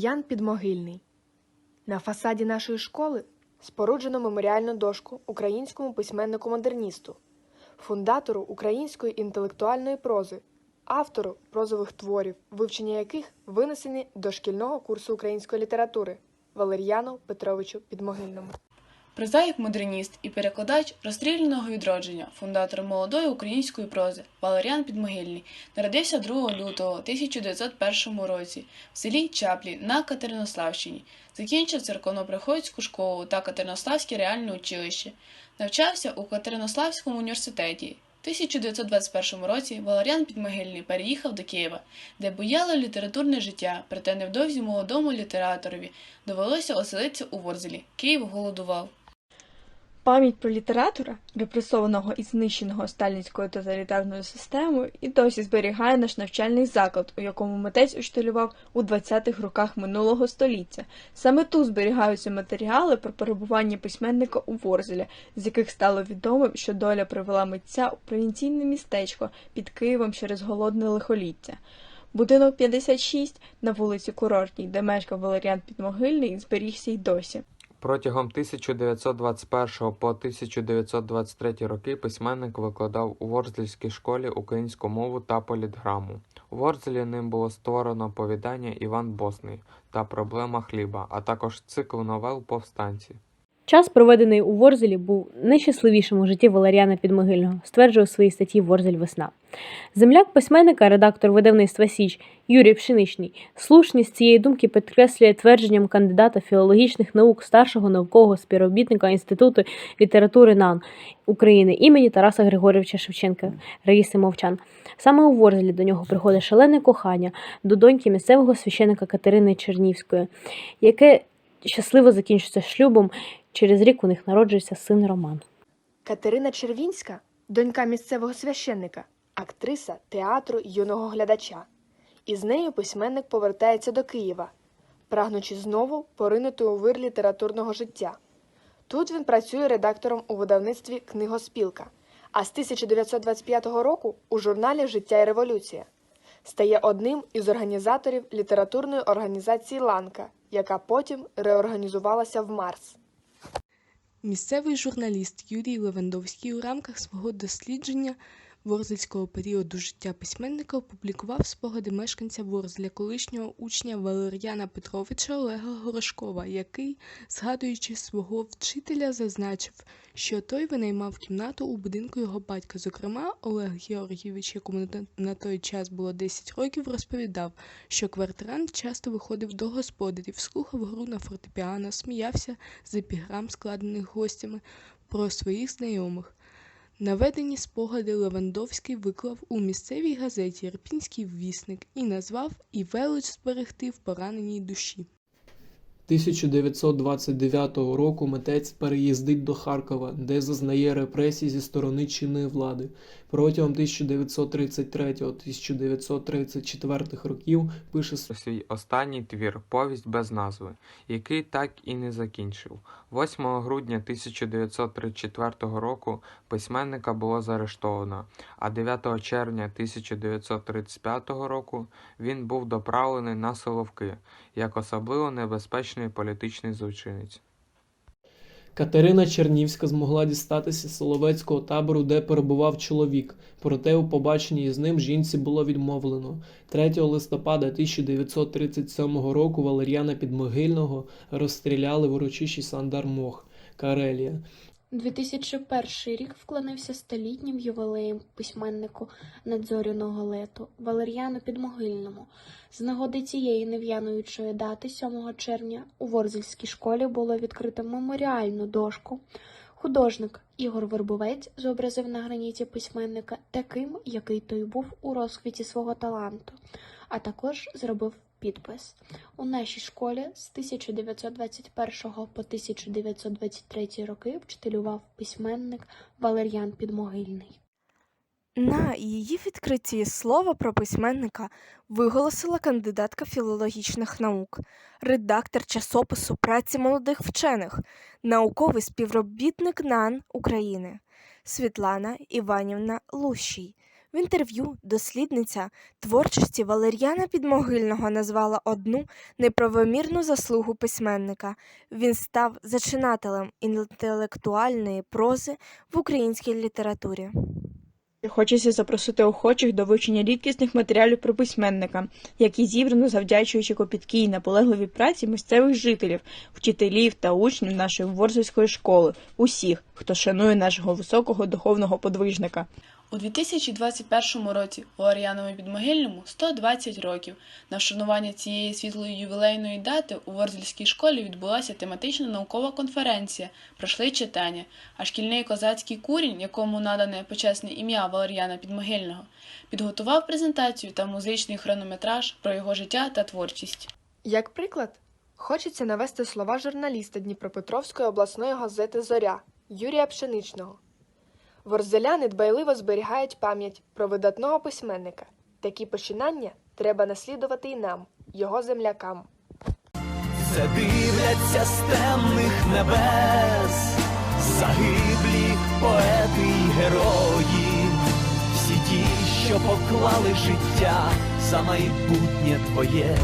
Валер'ян Підмогильний. На фасаді нашої школи споруджено меморіальну дошку українському письменнику-модерністу, фундатору української інтелектуальної прози, автору прозових творів, вивчення яких винесені до шкільного курсу української літератури Валер'яну Петровичу Підмогильному. Прозаїк модерніст і перекладач розстріляного відродження, фундатор молодої української прози Валеріан Підмогильний, народився 2 лютого 1901 році в селі Чаплі на Катеринославщині. Закінчив церковно-приходську школу та Катеринославське реальне училище. Навчався у Катеринославському університеті. В 1921 році Валеріан Підмогильний переїхав до Києва, де буяло літературне життя, проте невдовзі молодому літераторові довелося оселитися у Ворзелі. Київ голодував. Пам'ять про літератора, репресованого і знищеного сталінською тоталітарною системою, і досі зберігає наш навчальний заклад, у якому митець уштилював у 20-х роках минулого століття. Саме тут зберігаються матеріали про перебування письменника у Ворзелі, з яких стало відомим, що доля привела митця у провінційне містечко під Києвом через голодне лихоліття. Будинок 56 на вулиці Курортній, де мешкав Валеріан Підмогильний, зберігся й досі. Протягом 1921 по 1923 роки письменник викладав у Ворзельській школі українську мову та політграму. У Ворзелі ним було створено повідання Іван Босний та Проблема хліба, а також цикл новел Повстанці. Час, проведений у Ворзелі, був найщасливішим у житті Валеріана Підмогильного, стверджує у своїй статті Ворзель весна. Земляк письменника, редактор видавництва Січ Юрій Пшеничний, слушність цієї думки підкреслює твердженням кандидата філологічних наук старшого наукового співробітника Інституту літератури НАН України імені Тараса Григорьовича Шевченка Раїси Мовчан. Саме у Ворзелі до нього приходить шалене кохання до доньки місцевого священика Катерини Чернівської, яке щасливо закінчиться шлюбом. Через рік у них народжується син Роман. Катерина Червінська, донька місцевого священника, актриса театру юного глядача. І з нею письменник повертається до Києва, прагнучи знову поринути у вир літературного життя. Тут він працює редактором у видавництві Книгоспілка, а з 1925 року у журналі Життя і революція. Стає одним із організаторів літературної організації Ланка, яка потім реорганізувалася в Марс. Місцевий журналіст Юрій Левандовський у рамках свого дослідження ворзельського періоду життя письменника опублікував спогади мешканця Ворзеля, колишнього учня Валер'яна Петровича Олега Горошкова, який, згадуючи свого вчителя, зазначив, що той винаймав кімнату у будинку його батька. Зокрема, Олег Георгійович, якому на той час було 10 років, розповідав, що квартирант часто виходив до господарів, слухав гру на фортепіано, сміявся з епіграм, складених гостями, про своїх знайомих. Наведені спогади Левандовський виклав у місцевій газеті «Ірпінський вісник» і назвав «І велич зберегти в пораненій душі». 1929 року митець переїздить до Харкова, де зазнає репресій зі сторони чинної влади. Протягом 1933-1934 років пише свій останній твір Повість без назви, який так і не закінчив. 8 грудня 1934 року письменника було заарештовано, а 9 червня 1935 року він був доправлений на Соловки як особливо небезпечний політичний злочинець. Катерина Чернівська змогла дістатися Соловецького табору, де перебував чоловік, проте у побаченні із ним жінці було відмовлено. 3 листопада 1937 року Валер'яна Підмогильного розстріляли в урочищі Сандармох, Карелія. 2001 рік вклонився столітнім ювілеєм письменнику надзоряного лету Валеріану Підмогильному. З нагоди цієї нев'януючої дати, 7 червня, у Ворзельській школі було відкрито меморіальну дошку. Художник Ігор Вербовець зобразив на граніті письменника таким, який той був у розквіті свого таланту, а також зробив підпис. У нашій школі з 1921 по 1923 роки вчителював письменник Валер'ян Підмогильний. На її відкритті слово про письменника виголосила кандидатка філологічних наук, редактор часопису праці молодих вчених, науковий співробітник НАН України Світлана Іванівна Лущій. В інтерв'ю дослідниця творчості Валер'яна Підмогильного назвала одну неправомірну заслугу письменника. Він став зачинателем інтелектуальної прози в українській літературі. Хочеться запросити охочих до вивчення рідкісних матеріалів про письменника, які зібрано завдячуючи копіткій і наполегливій праці місцевих жителів, вчителів та учнів нашої Ворзельської школи, усіх, хто шанує нашого високого духовного подвижника. У 2021 році Валеріанові Підмогильному 120 років. На вшанування цієї світлої ювілейної дати у Ворзельській школі відбулася тематична наукова конференція Пройшли читання, а шкільний козацький курінь, якому надане почесне ім'я Валеріана Підмогильного, підготував презентацію та музичний хронометраж про його життя та творчість. Як приклад, хочеться навести слова журналіста Дніпропетровської обласної газети Зоря Юрія Пшеничного. Ворзеляни дбайливо зберігають пам'ять про видатного письменника. Такі починання треба наслідувати і нам, його землякам. Все дивляться з темних небес, загиблі поети й герої, всі ті, що поклали життя за майбутнє твоє.